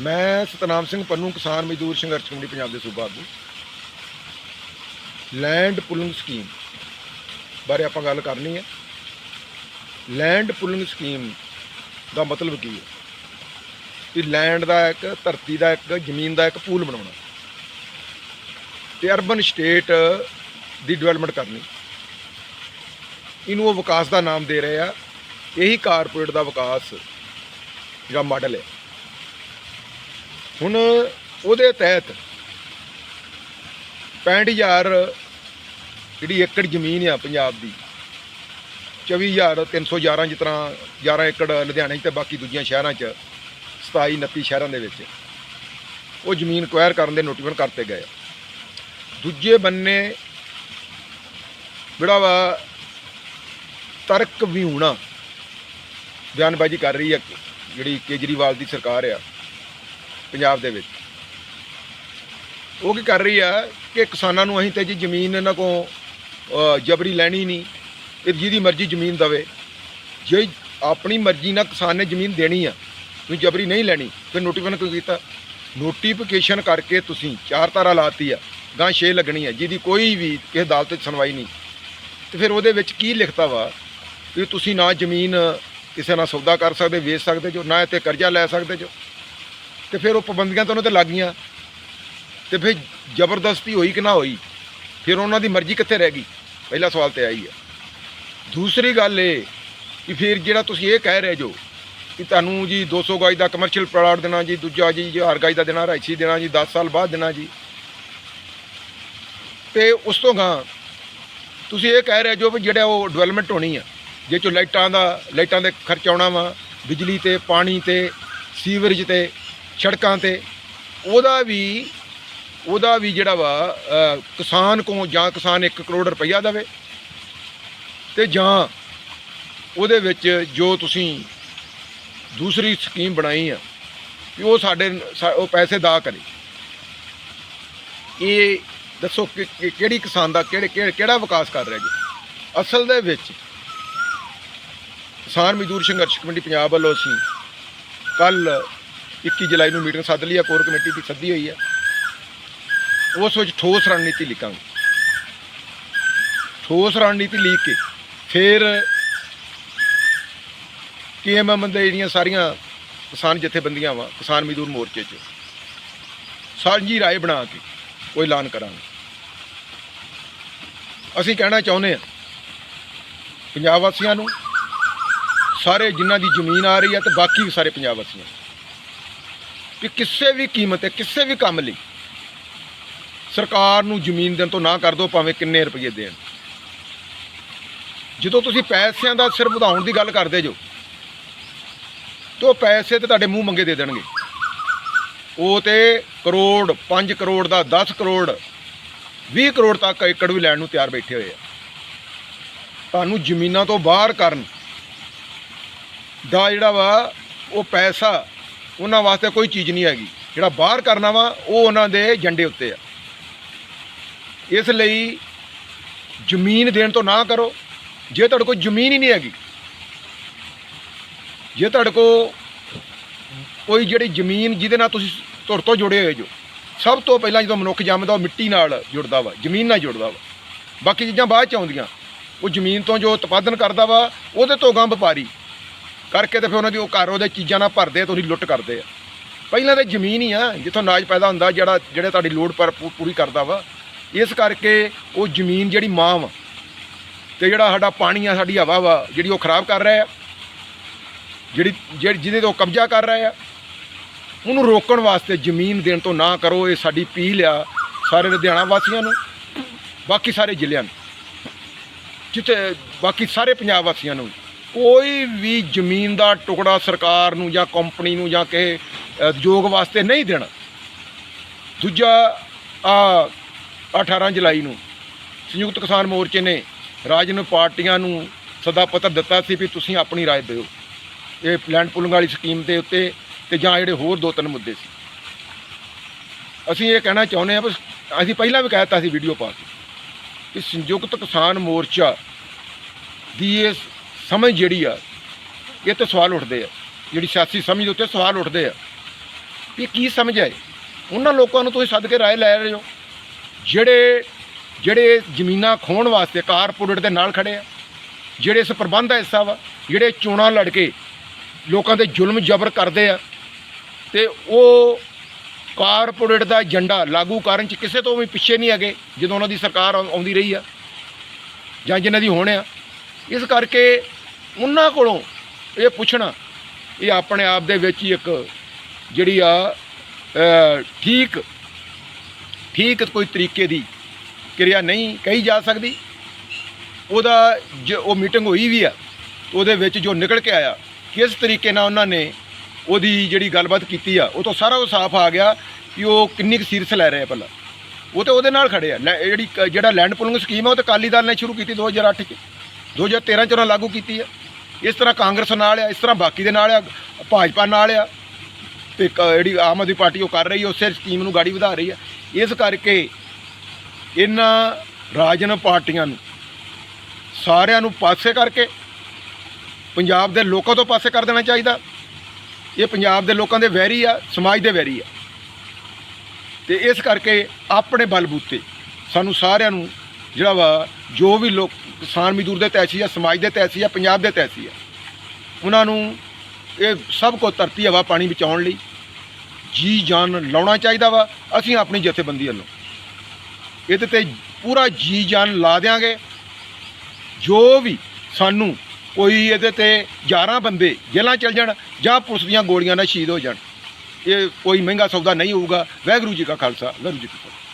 ਮੈਂ ਸਤਨਾਮ ਸਿੰਘ ਪੰਨੂ, ਕਿਸਾਨ ਮਜ਼ਦੂਰ ਸੰਘਰਸ਼ ਕਮੇਟੀ, ਪੰਜਾਬ ਦੇ ਸੂਬਾ ਆਗੂ। ਲੈਂਡ ਪੁਲਿੰਗ ਸਕੀਮ ਬਾਰੇ ਆਪਾਂ ਗੱਲ ਕਰਨੀ ਹੈ। ਲੈਂਡ ਪੁਲਿੰਗ ਸਕੀਮ ਦਾ ਮਤਲਬ ਕੀ ਹੈ? ਕਿ ਲੈਂਡ ਦਾ ਇੱਕ, ਧਰਤੀ ਦਾ ਇੱਕ, ਜ਼ਮੀਨ ਦਾ ਇੱਕ ਪੂਲ ਬਣਾਉਣਾ। ਤੇ ਅਰਬਨ ਸਟੇਟ ਦੀ ਡਿਵੈਲਪਮੈਂਟ ਕਰਨੀ। ਇਹਨੂੰ ਉਹ ਵਿਕਾਸ ਦਾ ਨਾਮ ਦੇ ਰਹੇ ਆ। ਇਹੀ ਕਾਰਪੋਰੇਟ ਦਾ ਵਿਕਾਸ ਜਿਹੜਾ ਮਾਡਲ ਹੈ। ਹੁਣ ਉਹਦੇ ਤਹਿਤ 65000 ਜਿਹੜੀ ਏਕੜ ਜ਼ਮੀਨ ਆ ਪੰਜਾਬ ਦੀ 24311 ਜਿਸ ਤਰ੍ਹਾਂ 11 ਏਕੜ ਲੁਧਿਆਣੇ 'ਚ ਤੇ ਬਾਕੀ ਦੂਜੀਆਂ ਸ਼ਹਿਰਾਂ 'ਚ 27 29 ਸ਼ਹਿਰਾਂ ਦੇ ਵਿੱਚ, ਉਹ ਜ਼ਮੀਨ ਕੁਆਇਰ ਕਰਨ ਦੇ ਨੋਟੀਫਿਕੇਸ਼ਨ ਕਰਤੇ ਗਏ ਦੂਜੇ ਬੰਨੇ ਜਿਹੜਾ ਵਾ ਤਰਕ ਵਿਹੂਣਾ ਬਿਆਨਬਾਜ਼ੀ ਕਰ ਰਹੀ ਹੈ ਜਿਹੜੀ ਕੇਜਰੀਵਾਲ ਦੀ ਸਰਕਾਰ ਆ। ਪੰਜਾਬ ਦੇ ਵਿੱਚ। ਉਹ ਕੀ ਕਰ ਰਹੀ ਆ ਕਿ ਕਿਸਾਨਾਂ ਨੂੰ ਅਸੀਂ ਤੇ ਜੀ ਜ਼ਮੀਨ ਇਹਨਾਂ ਕੋ ਜਬਰੀ ਲੈਣੀ ਨਹੀਂ। ਇਹ ਜਿਹਦੀ ਮਰਜ਼ੀ ਜ਼ਮੀਨ ਦਵੇ। ਜੇ ਆਪਣੀ ਮਰਜ਼ੀ ਨਾਲ ਕਿਸਾਨ ਨੇ ਜ਼ਮੀਨ ਦੇਣੀ ਆ ਤੁਸੀਂ ਜਬਰੀ ਨਹੀਂ ਲੈਣੀ, ਫਿਰ ਨੋਟੀਫਿਕੇਸ਼ਨ ਕਿਉਂ ਕੀਤਾ? ਨੋਟੀਫਿਕੇਸ਼ਨ ਕਰਕੇ ਤੁਸੀਂ ਚਾਰ ਤਾਰਾ ਲਾਤੀ ਆ ਗਾਂ 6 ਲੱਗਣੀ ਆ, ਜਿਹਦੀ ਕੋਈ ਵੀ ਕਿਸੇ ਅਦਾਲਤ 'ਚ ਸੁਣਵਾਈ ਨਹੀਂ। ਤੇ ਫਿਰ ਉਹਦੇ ਵਿੱਚ ਕੀ ਲਿਖਤਾ ਵਾ ਕਿ ਤੁਸੀਂ ਨਾ ਜ਼ਮੀਨ ਕਿਸੇ ਨਾਲ ਸੌਦਾ ਕਰ ਸਕਦੇ, ਵੇਚ ਸਕਦੇ ਜੋ, ਨਾ ਇੱਥੇ ਕਰਜ਼ਾ ਲੈ ਸਕਦੇ ਜੋ। ਤੇ ਫਿਰ ਉਹ ਪਾਬੰਦੀਆਂ ਤਾਂ ਉਹਨਾਂ ਤੇ ਲੱਗ ਗਈਆਂ। ਤੇ ਫਿਰ ਜ਼ਬਰਦਸਤੀ ਹੋਈ ਕਿ ਨਾ ਹੋਈ, ਫਿਰ ਉਹਨਾਂ ਦੀ ਮਰਜ਼ੀ ਕਿੱਥੇ ਰਹਿ ਗਈ? ਪਹਿਲਾ ਸਵਾਲ ਤੇ ਆਈ ਹੈ। ਦੂਸਰੀ ਗੱਲ ਇਹ ਕਿ ਫਿਰ ਜਿਹੜਾ ਤੁਸੀਂ ਇਹ ਕਹਿ ਰਹੇ ਜੋ ਕਿ ਤੁਹਾਨੂੰ ਜੀ 200 ਗਾਈ ਦਾ ਕਮਰਸ਼ੀਅਲ ਪਲਾਟ ਦੇਣਾ ਜੀ, ਦੂਜਾ ਜੀ 1000 ਗਜ ਦਾ ਦੇਣਾ ਰਾਇਸ਼ੀ ਦੇਣਾ ਜੀ 10 ਸਾਲ ਬਾਅਦ ਦੇਣਾ ਜੀ। ਤੇ ਉਸ ਤੋਂ ਗਾਂ ਤੁਸੀਂ ਇਹ ਕਹਿ ਰਹੇ ਜੋ ਵੀ ਜਿਹੜਾ ਉਹ ਡਿਵੈਲਪਮੈਂਟ ਹੋਣੀ ਆ, ਜੇ ਚੋ ਲਾਈਟਾਂ ਦਾ, ਲਾਈਟਾਂ ਦੇ ਖਰਚ ਆਉਣਾ ਵਾ, ਬਿਜਲੀ ਤੇ, ਪਾਣੀ ਤੇ, ਸੀਵਰੇਜ ਤੇ ਸੜਕਾਂ ਤੇ, ਉਹਦਾ ਵੀ ਉਹਦਾ ਵੀ ਜਿਹੜਾ ਵਾ ਕਿਸਾਨ ਕੋ ਜਾਂ ਕਿਸਾਨ 1 ਕਰੋੜ ਰੁਪਈਆ ਦੇਵੇ ਤੇ ਜਾਂ ਉਹਦੇ ਵਿੱਚ ਜੋ ਤੁਸੀਂ ਦੂਸਰੀ ਸਕੀਮ ਬਣਾਈ ਆ ਕਿ ਉਹ ਸਾਡੇ ਸਾ- ਉਹ ਪੈਸੇ ਦਾ ਕਰੇ। ਇਹ ਦੱਸੋ ਕਿ ਕਿਹੜੀ ਕਿਸਾਨ ਦਾ, ਕਿਹੜੇ, ਕਿਹੜੇ- ਕਿਹੜਾ ਵਿਕਾਸ ਕਰ ਰਿਹਾ ਜੀ? ਅਸਲ ਦੇ ਵਿੱਚ ਕਿਸਾਨ ਮਜ਼ਦੂਰ ਸੰਘਰਸ਼ ਕਮੇਟੀ ਪੰਜਾਬ ਵੱਲੋਂ ਅਸੀਂ ਕੱਲ 21 ਜੁਲਾਈ ਨੂੰ ਮੀਟਿੰਗ ਸੱਦ ਲਈ ਆ, ਕੋਰ ਕਮੇਟੀ ਦੀ ਸੱਦੀ ਹੋਈ ਆ। ਉਸ ਵਿੱਚ ਠੋਸ ਰਣਨੀਤੀ ਲਿਖਾਂਗੇ। ਠੋਸ ਰਣਨੀਤੀ ਲਿਖ ਕੇ ਫਿਰ ਕੇਐਮਐਮ ਦੇ ਜਿਹੜੀਆਂ ਸਾਰੀਆਂ ਕਿਸਾਨ ਜਥੇਬੰਦੀਆਂ ਵਾ, ਕਿਸਾਨ ਮਜ਼ਦੂਰ ਮੋਰਚੇ 'ਚ, ਸਾਂਝੀ ਰਾਏ ਬਣਾ ਕੇ ਕੋਈ ਐਲਾਨ ਕਰਾਂਗੇ। ਅਸੀਂ ਕਹਿਣਾ ਚਾਹੁੰਦੇ ਆ ਪੰਜਾਬ ਵਾਸੀਆਂ ਨੂੰ, ਸਾਰੇ ਜਿਨ੍ਹਾਂ ਦੀ ਜ਼ਮੀਨ ਆ ਰਹੀ ਹੈ ਤੇ ਬਾਕੀ ਸਾਰੇ ਪੰਜਾਬ ਵਾਸੀਆਂ ਕਿ ਕਿਸੇ ਵੀ ਕੀਮਤ ਤੇ, ਕਿਸੇ ਵੀ ਕੰਮ ਲਈ ਸਰਕਾਰ ਨੂੰ ਜ਼ਮੀਨ ਦੇਣ ਤੋਂ ਨਾ ਕਰ ਦਿਓ ਭਾਵੇਂ ਕਿੰਨੇ ਰੁਪਏ ਦੇਣ। ਜਦੋਂ ਤੁਸੀਂ ਪੈਸਿਆਂ ਦਾ ਸਿਰ ਵਧਾਉਣ ਦੀ ਗੱਲ ਕਰਦੇ ਜੋ, ਤੇ ਉਹ ਪੈਸੇ ਤੇ ਤੁਹਾਡੇ ਮੂੰਹ ਮੰਗੇ ਦੇ ਦੇਣਗੇ। ਉਹ ਤੇ ਕਰੋੜ 5 ਕਰੋੜ ਦਾ 10 ਕਰੋੜ 20 ਕਰੋੜ ਤੱਕ ਏਕੜ ਵੀ ਲੈਣ ਨੂੰ ਤਿਆਰ ਬੈਠੇ ਹੋਏ ਆ। ਤੁਹਾਨੂੰ ਜ਼ਮੀਨਾਂ ਤੋਂ ਬਾਹਰ ਕਰਨ ਦਾ ਜਿਹੜਾ ਵਾ, ਉਹ ਪੈਸਾ ਉਹਨਾਂ ਵਾਸਤੇ ਕੋਈ ਚੀਜ਼ ਨਹੀਂ ਹੈਗੀ। ਜਿਹੜਾ ਬਾਹਰ ਕਰਨਾ ਵਾ, ਉਹ ਉਹਨਾਂ ਦੇ ਏਜੰਡੇ ਉੱਤੇ ਆ। ਇਸ ਲਈ ਜ਼ਮੀਨ ਦੇਣ ਤੋਂ ਨਾ ਕਰੋ। ਜੇ ਤੁਹਾਡੇ ਕੋਲ ਜ਼ਮੀਨ ਹੀ ਨਹੀਂ ਹੈਗੀ, ਜੇ ਤੁਹਾਡੇ ਕੋਲ ਕੋਈ ਜਿਹੜੀ ਜ਼ਮੀਨ ਜਿਹਦੇ ਨਾਲ ਤੁਸੀਂ ਧੁਰ ਤੋਂ ਜੁੜੇ ਹੋਏ ਜੋ, ਸਭ ਤੋਂ ਪਹਿਲਾਂ ਜਦੋਂ ਮਨੁੱਖ ਜੰਮਦਾ, ਉਹ ਮਿੱਟੀ ਨਾਲ ਜੁੜਦਾ ਵਾ, ਜ਼ਮੀਨ ਨਾਲ ਜੁੜਦਾ ਵਾ। ਬਾਕੀ ਚੀਜ਼ਾਂ ਬਾਅਦ ਚ ਆਉਂਦੀਆਂ। ਉਹ ਜ਼ਮੀਨ ਤੋਂ ਜੋ ਉਤਪਾਦਨ ਕਰਦਾ ਵਾ, ਉਹਦੇ ਤੋਂ ਗਾਂ ਵਪਾਰੀ ਕਰਕੇ ਤੇ ਫਿਰ ਉਹਨਾਂ ਦੀ ਉਹ ਘਰ, ਉਹਦੇ ਚੀਜ਼ਾਂ ਨਾਲ ਭਰਦੇ ਆ ਤੇ ਉਹਦੀ ਲੁੱਟ ਕਰਦੇ ਆ। ਪਹਿਲਾਂ ਤਾਂ ਜ਼ਮੀਨ ਹੀ ਆ, ਜਿੱਥੋਂ ਅਨਾਜ ਪੈਦਾ ਹੁੰਦਾ, ਜਿਹੜਾ, ਜਿਹੜੇ ਤੁਹਾਡੀ ਲੋੜ ਪਰ ਪੂ- ਪੂਰੀ ਕਰਦਾ ਵਾ। ਇਸ ਕਰਕੇ ਉਹ ਜ਼ਮੀਨ ਜਿਹੜੀ ਮਾਂ ਵਾ, ਤੇ ਜਿਹੜਾ ਸਾਡਾ ਪਾਣੀ ਆ, ਸਾਡੀ ਹਵਾ ਵਾ, ਜਿਹੜੀ ਉਹ ਖਰਾਬ ਕਰ ਰਿਹਾ ਆ, ਜਿਹੜੀ ਜਿਹੜੀ, ਜਿਹਦੇ ਤੋਂ ਕਬਜ਼ਾ ਕਰ ਰਹੇ ਆ, ਉਹਨੂੰ ਰੋਕਣ ਵਾਸਤੇ ਜ਼ਮੀਨ ਦੇਣ ਤੋਂ ਨਾ ਕਰੋ, ਇਹ ਸਾਡੀ ਅਪੀਲ ਆ ਸਾਰੇ ਲੁਧਿਆਣਾ ਵਾਸੀਆਂ ਨੂੰ, ਬਾਕੀ ਸਾਰੇ ਜ਼ਿਲ੍ਹਿਆਂ ਨੂੰ, ਜਿੱਥੇ, ਬਾਕੀ ਸਾਰੇ ਪੰਜਾਬ ਵਾਸੀਆਂ ਨੂੰ। ਕੋਈ ਵੀ ਜ਼ਮੀਨ ਦਾ ਟੁਕੜਾ ਸਰਕਾਰ ਨੂੰ ਜਾਂ ਕੰਪਨੀ ਨੂੰ ਜਾਂ ਕਿਸੇ ਅ, ਉਦਯੋਗ ਵਾਸਤੇ ਨਹੀਂ ਦੇਣਾ ਦੂਜਾ ਆ 18 ਜੁਲਾਈ ਨੂੰ ਸੰਯੁਕਤ ਕਿਸਾਨ ਮੋਰਚੇ ਨੇ ਰਾਜਨ ਪਾਰਟੀਆਂ ਨੂੰ ਸਦਾ ਪੱਤਰ ਦਿੱਤਾ ਸੀ ਵੀ ਤੁਸੀਂ ਆਪਣੀ رائے ਦਿਓ ਇਹ ਲੈਂਡ ਪੁਲਿੰਗ ਵਾਲੀ ਸਕੀਮ ਦੇ ਉੱਤੇ ਤੇ ਜਾਂ ਜਿਹੜੇ ਹੋਰ ਦੋ ਤਿੰਨ ਮੁੱਦੇ ਸੀ ਅਸੀਂ ਇਹ ਕਹਿਣਾ ਚਾਹੁੰਦੇ ਹਾਂ ਵੀ ਅਸੀਂ ਪਹਿਲਾਂ ਵੀ ਕਹਿ ਦਿੱਤਾ ਸੀ ਵੀਡੀਓ ਪਾ ਕੇ ਕਿ ਸੰਯੁਕਤ ਕਿਸਾਨ ਮੋਰਚਾ ਦੀ ਇਹ ਸਮਝ ਜਿਹੜੀ ਆ, ਇਹ ਤੇ ਸਵਾਲ ਉੱਠਦੇ ਆ। ਜਿਹੜੀ ਸਿਆਸੀ ਸਮਝ ਉੱਤੇ ਸਵਾਲ ਉੱਠਦੇ ਆ। ਵੀ ਕੀ ਸਮਝ ਹੈ ਉਹਨਾਂ ਲੋਕਾਂ ਨੂੰ ਤੁਸੀਂ ਸੱਦ ਕੇ ਰਾਏ ਲੈ ਰਹੇ ਹੋ। ਜਿਹੜੇ ਜਿਹੜੇ ਜ਼ਮੀਨਾਂ ਖੋਣ ਵਾਸਤੇ ਕਾਰਪੋਰੇਟ ਦੇ ਨਾਲ ਖੜੇ ਆ, ਜਿਹੜੇ ਇਸ ਪ੍ਰਬੰਧ ਦਾ ਹਿੱਸਾ ਵਾ, ਜਿਹੜੇ ਚੋਣਾਂ ਲੜ ਕੇ ਲੋਕਾਂ ਤੇ ਜ਼ੁਲਮ ਜ਼ਬਰ ਕਰਦੇ ਆ, ਤੇ ਉਹ ਕਾਰਪੋਰੇਟ ਦਾ ਏਜੰਡਾ ਲਾਗੂ ਕਰਨ ਚ ਕਿਸੇ ਤੋਂ ਵੀ ਪਿੱਛੇ ਨਹੀਂ ਹੈਗੇ, ਜਦੋਂ ਉਹਨਾਂ ਦੀ ਸਰਕਾਰ ਆਉਂਦੀ ਰਹੀ ਆ, ਜਾਂ ਜਿਨ੍ਹਾਂ ਦੀ ਹੋਣ ਆ। ਇਸ ਕਰਕੇ ਉਹਨਾਂ ਕੋਲੋਂ ਇਹ ਪੁੱਛਣਾ ਇਹ ਆਪਣੇ ਆਪ ਦੇ ਵਿੱਚ ਹੀ ਇੱਕ ਜਿਹੜੀ ਆ ਠੀਕ ਠੀਕ ਕੋਈ ਤਰੀਕੇ ਦੀ ਕਿਰਿਆ ਨਹੀਂ ਕਹੀ ਜਾ ਸਕਦੀ। ਉਹਦਾ ਜ, ਉਹ ਮੀਟਿੰਗ ਹੋਈ ਵੀ ਆ, ਉਹਦੇ ਵਿੱਚ ਜੋ ਨਿਕਲ ਕੇ ਆਇਆ, ਕਿਸ ਤਰੀਕੇ ਨਾਲ ਉਹਨਾਂ ਨੇ ਉਹਦੀ ਜਿਹੜੀ ਗੱਲਬਾਤ ਕੀਤੀ ਆ, ਉਹ ਤੋਂ ਸਾਰਾ ਉਹ ਸਾਫ਼ ਆ ਗਿਆ ਕਿ ਉਹ ਕਿੰਨੀ ਕੁ ਸੀਰੀਅਸ ਲੈ ਰਹੇ ਆ ਪਹਿਲਾਂ। ਉਹ ਤੇ ਉਹਦੇ ਨਾਲ ਖੜੇ ਆ। ਲੈ- ਜਿਹੜੀ ਜਿਹੜਾ ਲੈਂਡ ਪੁਲਿੰਗ ਸਕੀਮ ਆ, ਉਹ ਤੇ ਅਕਾਲੀ ਦਲ ਨੇ ਸ਼ੁਰੂ ਕੀਤੀ 2008 ਚ। 2013 ਚ ਉਹਨਾਂ ਲਾਗੂ ਕੀਤੀ ਆ। ਇਸ ਤਰ੍ਹਾਂ ਕਾਂਗਰਸ ਨਾਲ ਆ, ਇਸ ਤਰ੍ਹਾਂ ਬਾਕੀ ਦੇ ਨਾਲ ਆ, ਭਾਜਪਾ ਨਾਲ ਆ, ਤੇ ਕ- ਜਿਹੜੀ ਆਮ ਆਦਮੀ ਪਾਰਟੀ ਉਹ ਕਰ ਰਹੀ ਹੈ ਉਸੇ ਸਕੀਮ ਨੂੰ ਗਾੜੀ ਵਧਾ ਰਹੀ ਹੈ ਇਸ ਕਰਕੇ ਇਹਨਾਂ ਰਾਜਨ ਪਾਰਟੀਆਂ ਨੂੰ ਸਾਰਿਆਂ ਨੂੰ ਪਾਸੇ ਕਰਕੇ ਪੰਜਾਬ ਦੇ ਲੋਕਾਂ ਤੋਂ ਪਾਸੇ ਕਰ ਦੇਣਾ ਚਾਹੀਦਾ। ਇਹ ਪੰਜਾਬ ਦੇ ਲੋਕਾਂ ਦੇ ਵੈਰੀ ਆ, ਸਮਾਜ ਦੇ ਵੈਰੀ ਆ। ਤੇ ਇਸ ਕਰਕੇ ਆਪਣੇ ਬਲਬੂਤੇ ਸਾਨੂੰ ਸਾਰਿਆਂ ਨੂੰ ਜਿਹੜਾ ਵਾ, ਜੋ ਵੀ ਲੋਕ, ਕਿਸਾਨ ਮਜ਼ਦੂਰ ਦੇ ਤੈਸੀ ਆ ਸਮਾਜ ਦੇ ਤੈਸੀ ਆ ਪੰਜਾਬ ਦੇ ਤੈਸੀ ਆ, ਉਹਨਾਂ ਨੂੰ ਇਹ ਸਭ ਕੋ ਧਰਤੀ ਹਵਾ ਪਾਣੀ ਬਚਾਉਣ ਲਈ ਜੀ ਜਾਨ ਲਾਉਣਾ ਚਾਹੀਦਾ ਵਾ, ਅਸੀਂ ਆਪਣੀ ਜਥੇਬੰਦੀ ਵੱਲੋਂ। ਇਹਦੇ ਤੇ ਪੂਰਾ ਜੀ ਜਾਨ ਲਾ ਦਿਆਂਗੇ। ਜੋ ਵੀ ਸਾਨੂੰ ਕੋਈ ਇਹਦੇ ਤੇ 11 ਬੰਦੇ ਜੇਲ੍ਹਾਂ ਚਲ ਜਾਣ ਜਾਂ ਪੁਲਿਸ ਦੀਆਂ ਗੋਲੀਆਂ ਨਾਲ ਸ਼ਹੀਦ ਹੋ ਜਾਣ, ਇਹ ਕੋਈ ਮਹਿੰਗਾ ਸੌਦਾ ਨਹੀਂ ਹੋਊਗਾ। ਵਾਹਿਗੁਰੂ ਜੀ ਕਾ ਖਾਲਸਾ, ਵਾਹਿਗੁਰੂ ਜੀ ਕੀ ਫਤਿਹ।